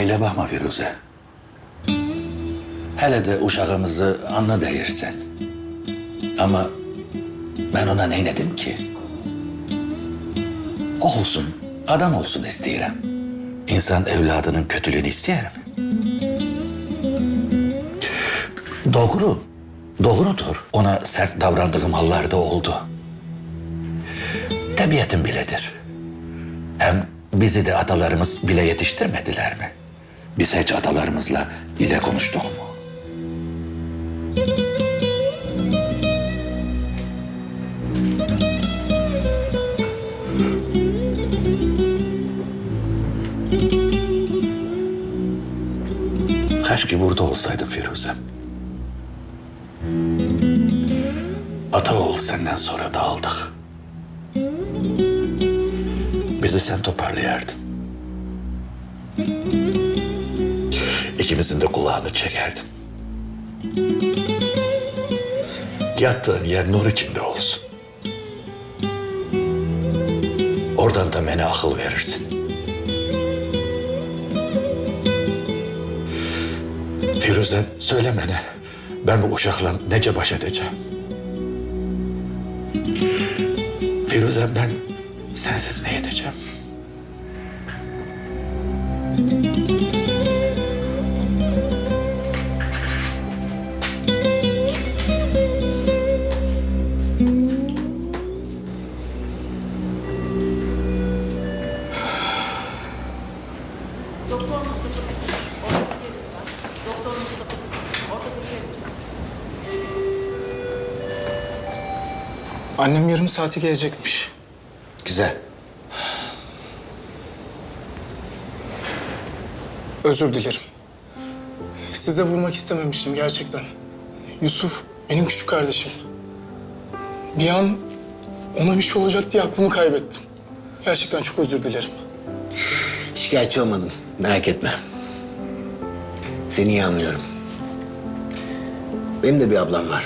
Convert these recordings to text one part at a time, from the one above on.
öyle bakma Firuze. Hele de uşağımızı anla değirsen. Ama ben ona neyledim ki? O olsun, adam olsun isterim. İnsan evladının kötülüğünü ister mi? Doğru, doğrudur. Ona sert davrandığım hallarda oldu. Tabiatım biledir. Hem bizi de atalarımız bile yetiştirmediler mi? Biz hiç atalarımızla ile konuştuk mu? Keşke burada olsaydın Firuze. Ata oğul senden sonra dağıldık. Bizi sen toparlayardın. İkimizin de kulağını çekerdin. Yattığın yer nur içinde olsun. Oradan da bana akıl verirsin. Firuze söyle bana. Ben bu uşakla nece baş edeceğim? Firuze ben sensiz ne edeceğim? Doktor Mustafa Küçük, ortopediye lütfen. Doktor Mustafa Küçük, ortopediye lütfen. Annem yarım saati gelecekmiş. Güzel. Özür dilerim. Size vurmak istememiştim gerçekten. Yusuf benim küçük kardeşim. Bir an ona bir şey olacak diye aklımı kaybettim. Gerçekten çok özür dilerim. Şikayetçi olmadım. Merak etme. Seni iyi anlıyorum. Benim de bir ablam var.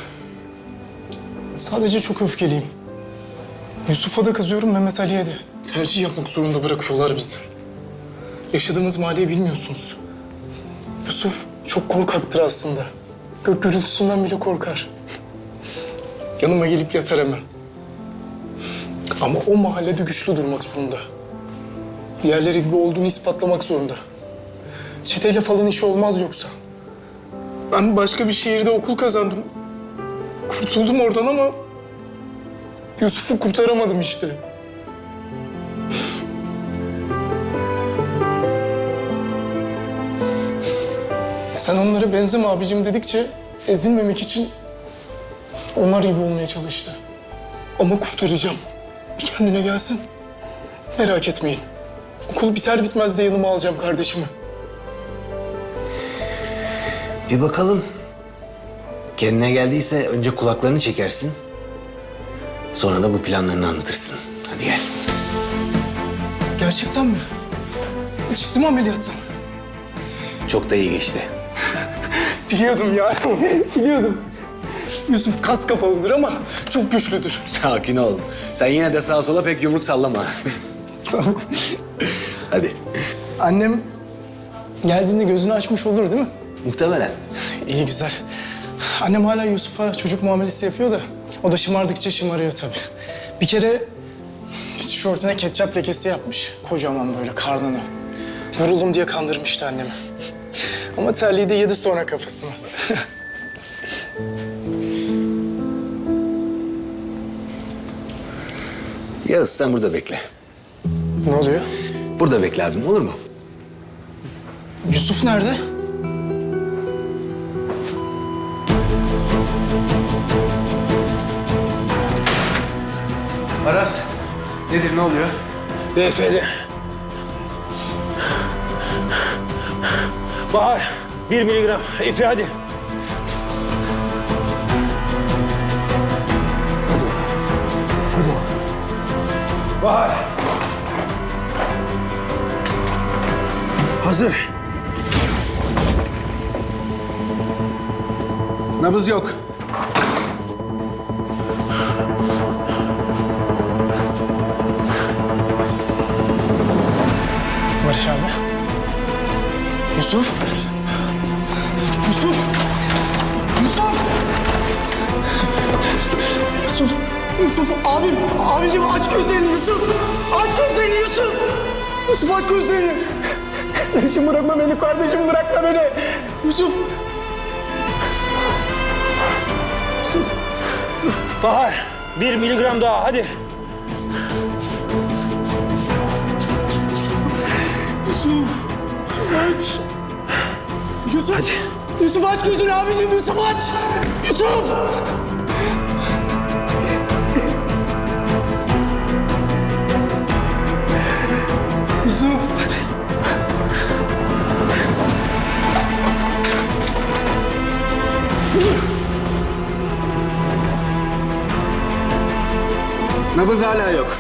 Sadece çok öfkeliyim. Yusuf'a da kızıyorum Mehmet Ali'ye de. Tercih yapmak zorunda bırakıyorlar bizi. Yaşadığımız mahalleyi bilmiyorsunuz. Yusuf çok korkaktır aslında. Gök gürültüsünden bile korkar. Yanıma gelip yatar hemen. Ama o mahallede güçlü durmak zorunda. Diğerleri gibi olduğunu ispatlamak zorunda. Çeteyle falan işi olmaz yoksa. Ben başka bir şehirde okul kazandım. Kurtuldum oradan ama Yusuf'u kurtaramadım işte. Sen onlara benzeme abicim dedikçe ezilmemek için onlar gibi olmaya çalıştı. Ama kurtaracağım. Kendine gelsin. Merak etmeyin. Okul biter bitmez de yanıma alacağım kardeşimi. Bir bakalım. Kendine geldiyse önce kulaklarını çekersin. Sonra da bu planlarını anlatırsın. Hadi gel. Gerçekten mi? Çıktı mı ameliyattan? Çok da iyi geçti. Biliyordum ya. Biliyordum. Yusuf kas kafalıdır ama çok güçlüdür. Sakin ol. Sen yine de sağa sola pek yumruk sallama. Ol. Hadi. Annem geldiğinde gözünü açmış olur değil mi? Muhtemelen. İyi güzel. Annem hala Yusuf'a çocuk muamelesi yapıyor da o da şımardıkça şımarıyor tabii. Bir kere tişörtüne ketçap lekesi yapmış. Kocaman böyle karnına. Vuruldum diye kandırmıştı annemi. Ama terliği de yedi sonra kafasına. Yağız sen burada bekle. Ne oluyor? Burada bekle abim olur mu? Yusuf nerede? Aras, nedir ne oluyor? Beyefendi. Bahar, bir miligram. İpi hadi. Hadi. Hadi. Bahar. Hazır. Nabız yok. Barış abi. Yusuf. Yusuf. Yusuf. Yusuf. Yusuf abim. Abicim aç gözlerini Yusuf. Aç gözlerini Yusuf. Yusuf aç gözlerini. Kardeşim bırakma beni kardeşim bırakma beni. Yusuf. Yusuf. Yusuf. Bahar, bir miligram daha hadi. Yusuf. Yusuf aç. Yusuf. Hadi. Yusuf aç gözünü abicim Yusuf aç. Yusuf. Yusuf. Nabız hala yok.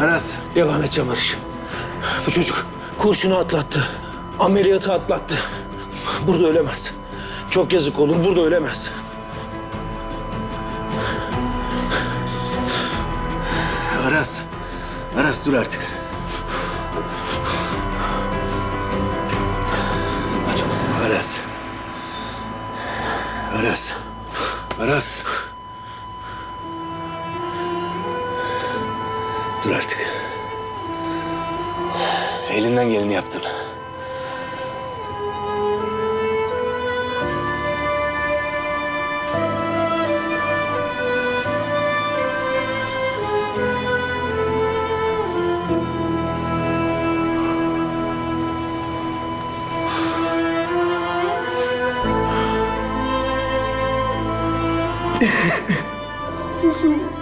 Aras. Devam edeceğim Barış. Bu çocuk kurşunu atlattı. Ameliyatı atlattı. Burada ölemez. Çok yazık olur. Burada ölemez. Aras. Aras dur artık. Aras. Aras. Aras. Dur artık. Elinden geleni yaptın. On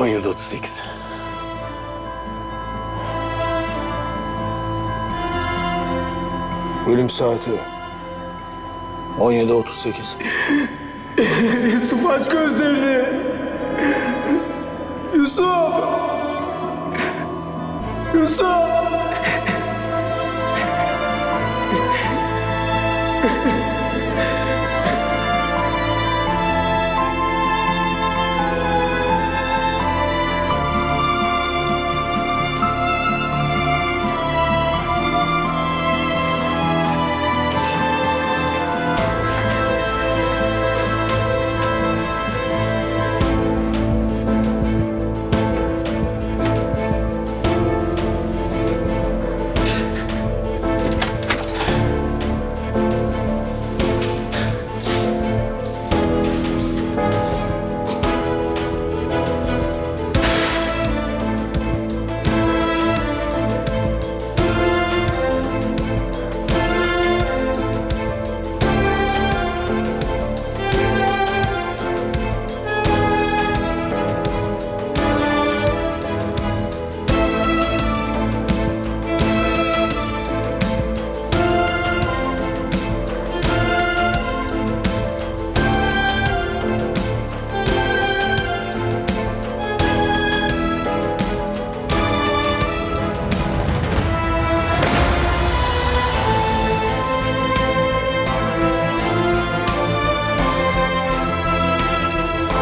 otuz sekiz. Ölüm saati 17.38. Yusuf aç gözlerini. Yusuf. Yusuf.